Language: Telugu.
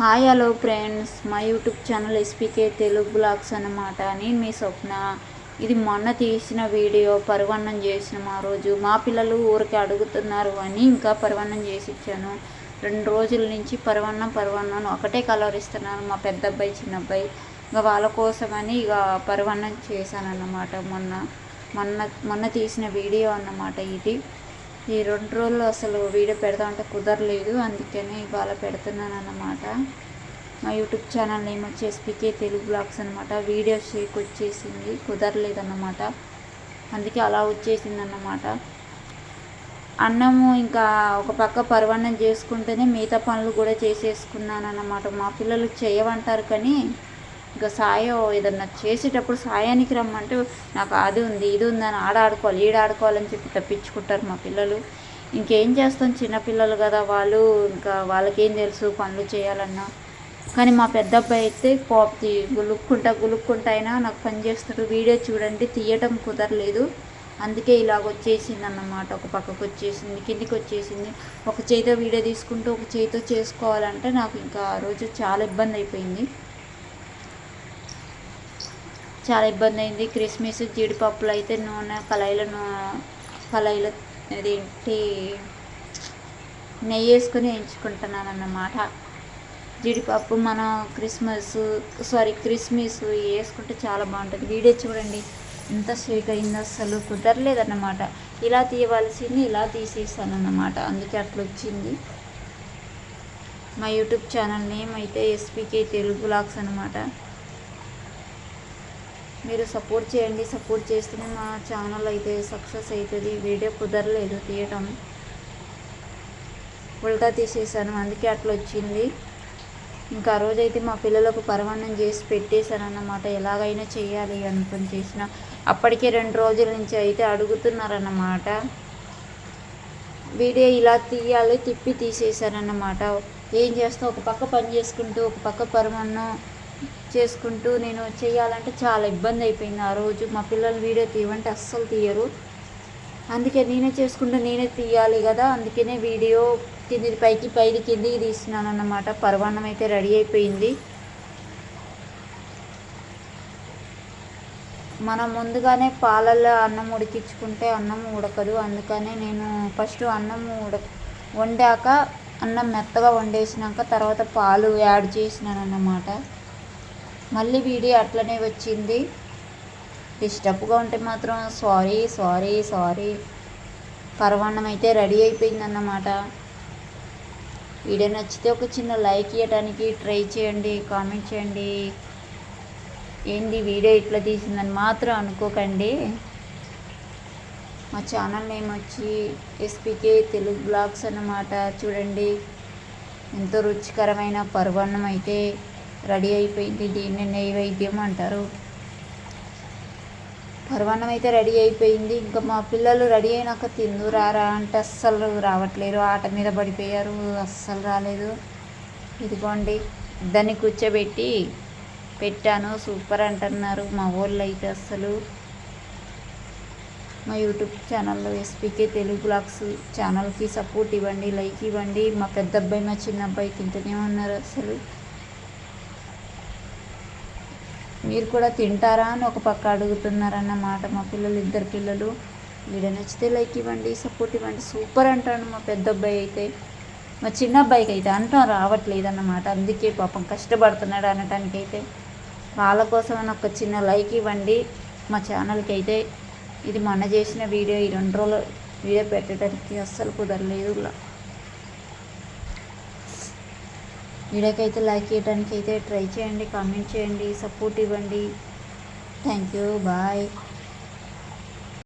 Hi hello friends. మా YouTube channel SPK Telugu blogs అన్నమాట. నేను మీ స్వప్న. ఇది మొన్న తీసిన వీడియో. పరివన్నం చేసిన మా రోజు. మా పిల్లలు ఊరికి అడుగుతున్నారు అని ఇంకా పరివన్నం చేసి ఇచ్చాను. రెండు రోజుల నుంచి పరివన్నం పరివన్నం ఒకటే కలర్ ఇస్తున్నారు మా పెద్ద అబ్బాయి చిన్న అబ్బాయి ఇంకా వాళ్ళ కోసమని ఇక పరివన్నం చేశాను అన్నమాట మొన్న. మొన్న మొన్న తీసిన వీడియో అన్నమాట ఇది. ఈ రెండు రోజులు అసలు వీడియో పెడదామంటే కుదరలేదు. అందుకని ఇవాళ పెడుతున్నాను అన్నమాట మా యూట్యూబ్ ఛానల్ నేమ్ వచ్చేసి పికే తెలుగు బ్లాగ్స్ అనమాట వీడియో షేక్ వచ్చేసింది. కుదరలేదన్నమాట. అందుకే అలా వచ్చేసింది అన్నమాట అన్నము ఇంకా ఒక పక్క పరవన్నం చేసుకుంటేనే మిగతా పనులు కూడా చేసేసుకున్నాను అన్నమాట మా పిల్లలు చేయమంటారు కానీ ఇంకా సాయం ఏదన్నా చేసేటప్పుడు సాయానికి రమ్మంటే నాకు అది ఉంది ఇది ఉందని ఆడ ఆడుకోవాలి ఈడ ఆడుకోవాలని చెప్పి తప్పించుకుంటారు మా పిల్లలు. ఇంకేం చేస్తాం చిన్నపిల్లలు కదా వాళ్ళు ఇంకా వాళ్ళకేం తెలుసు పనులు చేయాలన్నా. కానీ మా పెద్ద అబ్బాయి అయితే కోపతి గులుక్కుంటా గులుక్కుంటా అయినా నాకు పని చేస్తాడు వీడియో చూడండి తీయటం కుదరలేదు. అందుకే ఇలాగ వచ్చేసింది అన్నమాట ఒక పక్కకు వచ్చేసింది కిందికి వచ్చేసింది. ఒక చేతితో వీడియో తీసుకుంటూ ఒక చేతితో చేసుకోవాలంటే నాకు ఇంకా ఆ రోజు చాలా ఇబ్బంది అయిపోయింది. చాలా ఇబ్బంది అయింది. క్రిస్మస్ జీడిపప్పులు అయితే నూనె కళాయిలో నూనె కళాయిలో అదేంటి నెయ్యి వేసుకొని వేయించుకుంటున్నాను అన్నమాట. జీడిపప్పు మనం క్రిస్మస్ సారీ క్రిస్మస్ వేసుకుంటే చాలా బాగుంటుంది. వీడియో చూడండి. ఎంత స్వీట్ అయిందో అసలు కుదరలేదన్నమాట. ఇలా తీయవలసింది ఇలా తీసేసాను అన్నమాట. అందుకే అట్లా వచ్చింది. మా యూట్యూబ్ ఛానల్ నేమ్ అయితే ఎస్పీకే తెలుగు బ్లాగ్స్ అనమాట మీరు సపోర్ట్ చేయండి సపోర్ట్ చేస్తేనే మా ఛానల్ అయితే సక్సెస్ అవుతుంది వీడియో కుదరలేదు తీయటం. ఉల్టా తీసేసాను అందుకే అట్లా వచ్చింది. ఇంకా ఆ రోజైతే మా పిల్లలకు పరమాన్నం చేసి పెట్టేశాను అన్నమాట ఎలాగైనా చేయాలి అనుకుని చేసిన. అప్పటికే రెండు రోజుల నుంచి అయితే అడుగుతున్నారన్నమాట. వీడియో ఇలా తీయాలి తిప్పి తీసేశారన్నమాట ఏం చేస్తాం ఒక పక్క పని చేసుకుంటూ ఒక పక్క పరమాన్నం చేసుకుంటూ నేను చేయాలంటే చాలా ఇబ్బంది అయిపోయింది ఆ రోజు. మా పిల్లలు వీడియో తీయమంటే అస్సలు తీయరు. అందుకే నేనే చేసుకుంటే నేనే తీయాలి కదా. అందుకనే వీడియో కింది పైకి పైది కిందికి తీసినాను అన్నమాట. పరవాన్నం అయితే రెడీ అయిపోయింది. మనం ముందుగానే పాలల్లో అన్నం ఉడికించుకుంటే అన్నం ఉడకదు. అందుకనే నేను ఫస్ట్ అన్నం ఉడ వండాక అన్నం మెత్తగా వండేసినాక తర్వాత పాలు యాడ్ చేసినాను అన్నమాట. మళ్ళీ వీడియో అట్లనే వచ్చింది. డిస్టర్బ్గా ఉంటే మాత్రం సారీ సారీ సారీ. పరవాన్నం అయితే రెడీ అయిపోయిందన్నమాట. వీడియో నచ్చితే ఒక చిన్న లైక్ ఇవ్వడానికి ట్రై చేయండి కామెంట్ చేయండి. ఏంది వీడియో ఇట్లా తీసిందని మాత్రం అనుకోకండి. మా ఛానల్ నేమ్ వచ్చి ఎస్పీకే తెలుగు బ్లాగ్స్ అన్నమాట. చూడండి ఎంతో రుచికరమైన పర్వన్నం అయితే రెడీ అయిపోయింది. దీన్ని నైవేద్యం అంటారు. పర్వన్నం అయితే రెడీ అయిపోయింది. ఇంకా మా పిల్లలు రెడీ అయినాక తిందు రారా అంటే అస్సలు రావట్లేరు ఆట మీద పడిపోయారు అస్సలు రాలేదు. ఇదిగోండి దాన్ని కూర్చోబెట్టి పెట్టాను. సూపర్ అంటున్నారు మా ఊళ్ళో అయితే అస్సలు. మా యూట్యూబ్ ఛానల్లో ఎస్పీకే తెలుగు బ్లాగ్స్ ఛానల్కి సపోర్ట్ ఇవ్వండి లైక్ ఇవ్వండి. మా పెద్ద అబ్బాయి మా చిన్న అబ్బాయి తింటూనే ఉన్నారు అసలు మీరు కూడా తింటారా అని ఒక పక్క అడుగుతున్నారన్నమాట మా పిల్లలు ఇద్దరు పిల్లలు. వీడియో నచ్చితే లైక్ ఇవ్వండి సపోర్ట్ ఇవ్వండి. సూపర్ అంటాను మా పెద్ద అబ్బాయి అయితే. మా చిన్న అబ్బాయికి అయితే అంటాం రావట్లేదు అన్నమాట అందుకే పాపం కష్టపడుతున్నాడు అనటానికైతే. వాళ్ళ కోసం ఒక చిన్న లైక్ ఇవ్వండి. మా ఛానల్కి అయితే ఇది మొన్న చేసిన వీడియో ఈ రెండు రోజులు వీడియో పెట్టడానికి అస్సలు కుదరలేదు. వీడియోకైతే లైక్ చేయడానికి అయితే ట్రై చేయండి కామెంట్ చేయండి సపోర్ట్ ఇవ్వండి. Thank you bye.